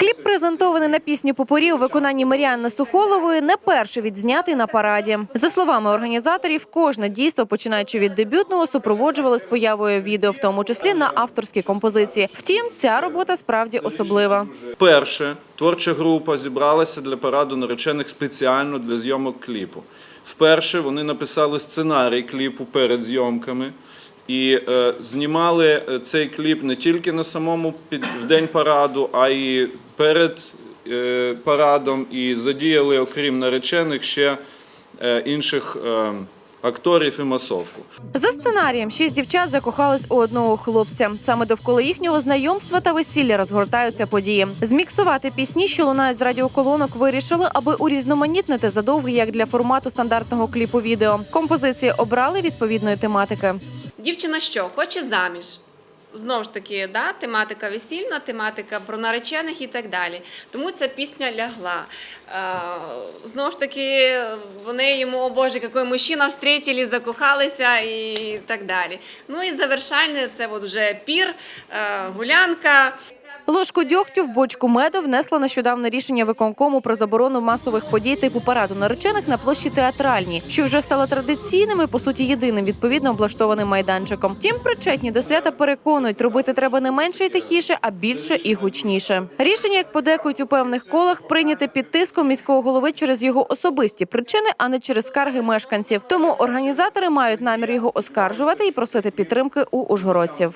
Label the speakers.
Speaker 1: Кліп презентований на пісню «Попорі» у виконанні Маріанни Сухолової не перший відзнятий на параді. За словами організаторів, кожне дійство, починаючи від дебютного, супроводжувалось появою відео, в тому числі на авторські композиції. Втім, ця робота справді особлива.
Speaker 2: Перше, творча група зібралася для параду наречених спеціально для зйомок кліпу. Вперше вони написали сценарій кліпу перед зйомками і е, знімали е, цей кліп не тільки на самому під, в день параду, а й перед е, парадом, і задіяли, окрім наречених, ще е, інших е, акторів і масовку.
Speaker 1: За сценарієм шість дівчат закохались у одного хлопця. Саме довкола їхнього знайомства та весілля розгортаються події. Зміксувати пісні, що лунають з радіоколонок, вирішили, аби урізноманітнити задовгі, як для формату стандартного кліпу відео. Композиції обрали відповідної тематики.
Speaker 3: Дівчина що, хоче заміж? Знову ж таки, да, тематика весільна, тематика про наречених і так далі. Тому ця пісня лягла. Е, знову ж таки, вони йому, о Боже, який мужчина встретили, закохалися і так далі. Ну і завершальне це от вже пір, е, гулянка.
Speaker 1: Ложку дьогтю в бочку меду внесла нещодавне рішення виконкому про заборону масових подій типу параду наречених на площі театральній, що вже стало традиційним і по суті єдиним відповідно облаштованим майданчиком. Втім, причетні до свята переконують, робити треба не менше і тихіше, а більше і гучніше. Рішення, як подекують у певних колах, прийняте під тиском міського голови через його особисті причини, а не через скарги мешканців. Тому організатори мають намір його оскаржувати і просити підтримки у ужгородців.